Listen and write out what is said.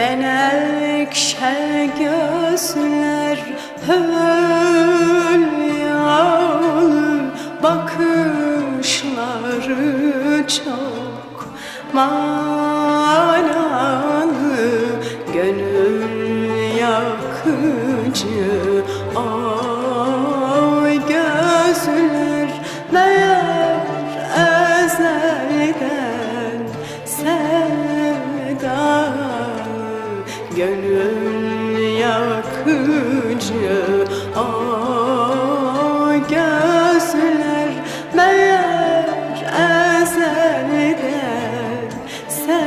Menekşe gözler hülyalı Bakışları çok manalı Gönül yakıcı ağır gönül yakıcı Ah gözler meğer ezelden sevdalar